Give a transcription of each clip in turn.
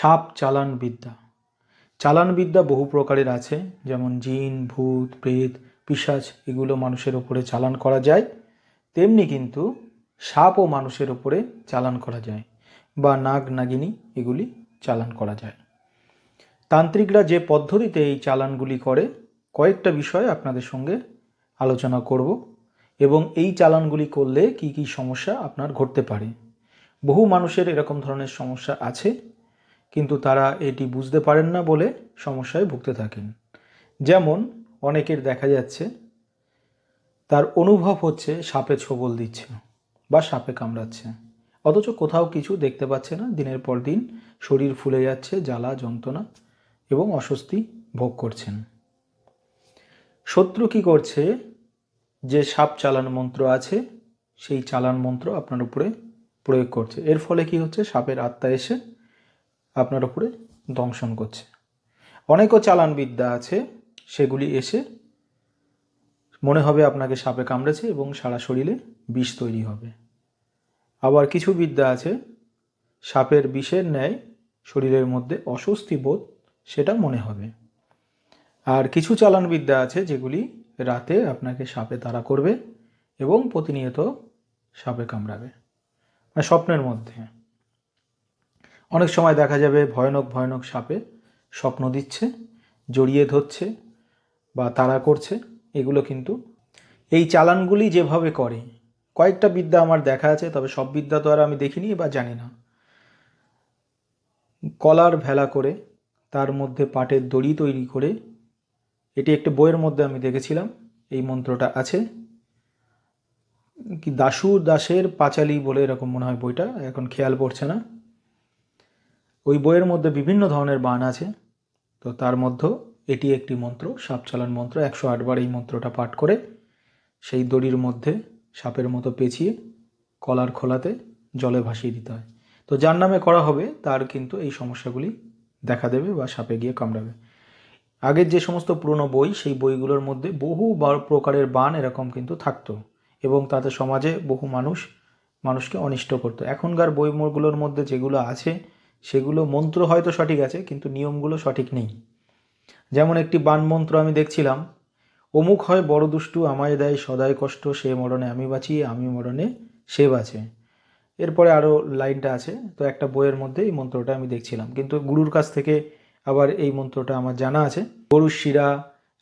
সাপ চালান বিদ্যা চালান বিদ্যা বহু প্রকারের আছে, যেমন জিন, ভূত, প্রেত, পিশাচ, এগুলো মানুষের ওপরে চালান করা যায়। তেমনি কিন্তু সাপও মানুষের ওপরে চালান করা যায়, বা নাগ নাগিনী এগুলি চালান করা যায়। তান্ত্রিকরা যে পদ্ধতিতে এই চালানগুলি করে, কয়েকটা বিষয় আপনাদের সঙ্গে আলোচনা করব এবং এই চালানগুলি করলে কি কি সমস্যা আপনার ঘটতে পারে। বহু মানুষের এরকম ধরনের সমস্যা আছে কিন্তু তারা এটি বুঝতে পারেন না বলে সমস্যায় ভুগতে থাকেন। যেমন অনেকের দেখা যাচ্ছে, তার অনুভব হচ্ছে সাপে ছোবল দিচ্ছে বা সাপে কামড়াচ্ছে। অথচ কোথাও কিছু দেখতে পাচ্ছে না, দিনের পর দিন শরীর ফুলে যাচ্ছে, জ্বালা, যন্ত্রণা এবং অস্বস্তি ভোগ করছেন। শত্রু কি করছে? যে সাপ চালান মন্ত্র আছে, সেই চালান মন্ত্র আপনার উপরে প্রয়োগ করছে। এর ফলে কি হচ্ছে? সাপের আত্মা এসে আপনার উপরে দংশন করছে। অনেকও চালান বিদ্যা আছে, সেগুলি এসে মনে হবে আপনাকে সাপে কামড়েছে এবং সারা শরীরে বিষ তৈরি হবে। আবার কিছু বিদ্যা আছে, সাপের বিষের ন্যায় শরীরের মধ্যে অস্বস্তি বোধ, সেটা মনে হবে। আর কিছু চালান বিদ্যা আছে, যেগুলি রাতে আপনাকে সাপে তাড়া করবে এবং প্রতিনিয়ত সাপে কামড়াবে। স্বপ্নের মধ্যে অনেক সময় দেখা যাবে ভয়ানক ভয়ানক সাপে স্বপ্ন দিচ্ছে, জড়িয়ে ধরছে বা তারা করছে, এগুলো কিন্তু এই চালানগুলি যেভাবে করে, কয়েকটা বিদ্যা আমার দেখা আছে, তবে সব বিদ্যা তো আর আমি দেখিনি বা জানি না। কলার ভেলা করে তার মধ্যে পাটের দড়ি তৈরি করে, এটি একটি বইয়ের মধ্যে আমি দেখেছিলাম, এই মন্ত্রটা আছে। কি দাসু দাসের পাঁচালি বলে এরকম মনে হয় বইটা, এখন খেয়াল পড়ছে না। ওই বইয়ের মধ্যে বিভিন্ন ধরনের বান আছে। তো তার মধ্যেও এটি একটি মন্ত্র, সাপ চালান মন্ত্র। একশো আটবার এই মন্ত্রটা পাঠ করে সেই দড়ির মধ্যে সাপের মতো পেঁচিয়ে কলার খোলাতে জলে ভাসিয়ে দিতে হয়। তো যার নামে করা হবে, তার কিন্তু এই সমস্যাগুলি দেখা দেবে বা সাপে গিয়ে কামড়াবে। আগের যে সমস্ত পুরনো বই, সেই বইগুলোর মধ্যে বহু প্রকারের বান এরকম কিন্তু থাকতো এবং তাতে সমাজে বহু মানুষ, মানুষকে অনিষ্ট করতো। এখনকার বইগুলোর মধ্যে যেগুলো আছে সেগুলো মন্ত্র হয়তো সঠিক আছে, কিন্তু নিয়মগুলো সঠিক নেই। যেমন একটি বান মন্ত্র আমি দেখছিলাম, অমুক হয় বড় দুষ্টু আমায় দেয়, সদায় কষ্ট, সে মরণে আমি বাঁচি, আমি মরণে সে বাঁচে। এরপরে আরও লাইনটা আছে, তো একটা বইয়ের মধ্যে এই মন্ত্রটা আমি দেখছিলাম। কিন্তু গুরুর কাছ থেকে আবার এই মন্ত্রটা আমার জানা আছে। গরুর শিরা,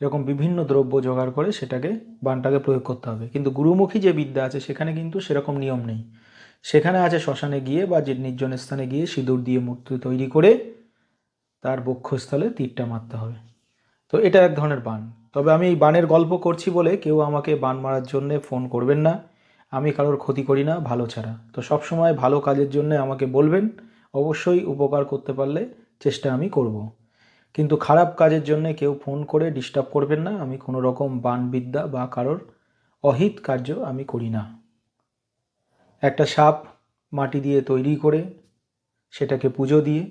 এরকম বিভিন্ন দ্রব্য জোগাড় করে সেটাকে বানটাকে প্রয়োগ করতে হবে। কিন্তু গুরুমুখী যে বিদ্যা আছে, সেখানে কিন্তু সেরকম নিয়ম নেই। সেখানে আছে শ্মশানে গিয়ে বা যে নির্জন স্থানে গিয়ে সিঁদুর দিয়ে মূর্তি তৈরি করে তার বক্ষস্থলে তীরটা মারতে হবে। তো এটা এক ধরনের বান। তবে আমি এই বানের গল্প করছি বলে কেউ আমাকে বান মারার জন্য ফোন করবেন না। আমি কারোর ক্ষতি করি না, ভালো ছাড়া। তো সব সময় ভালো কাজের জন্য আমাকে বলবেন, অবশ্যই উপকার করতে পারলে চেষ্টা আমি করব। কিন্তু খারাপ কাজের জন্য কেউ ফোন করে ডিস্টার্ব করবেন না। আমি কোনো রকম বানবিদ্যা বা কারোর অহিত কার্য আমি করি না। একটা সাপ মাটি দিয়ে তৈরি করে সেটাকে পুজো দিয়ে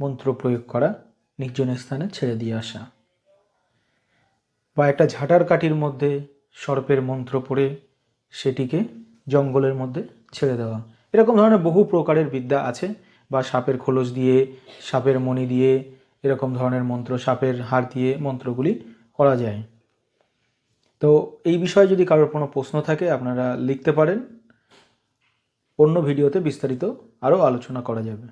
মন্ত্র প্রয়োগ করা নির্জন স্থানে ছেড়ে দিয়ে আসা। বা একটা ঝাঁটার কাঠির মধ্যে সর্পের মন্ত্র পড়ে সেটিকে জঙ্গলের মধ্যে ছেড়ে দেওয়া। এরকম ধরনের বহু প্রকারের বিদ্যা আছে, বা সাপের খোলস দিয়ে, সাপের মণি দিয়ে, এরকম ধরনের মন্ত্র, সাপের হাড় দিয়ে মন্ত্রগুলি করা যায়। তো এই বিষয়ে যদি কারোর কোনো প্রশ্ন থাকে, আপনারা লিখতে পারেন। অন্য ভিডিওতে বিস্তারিত আরও আলোচনা করা যাবে।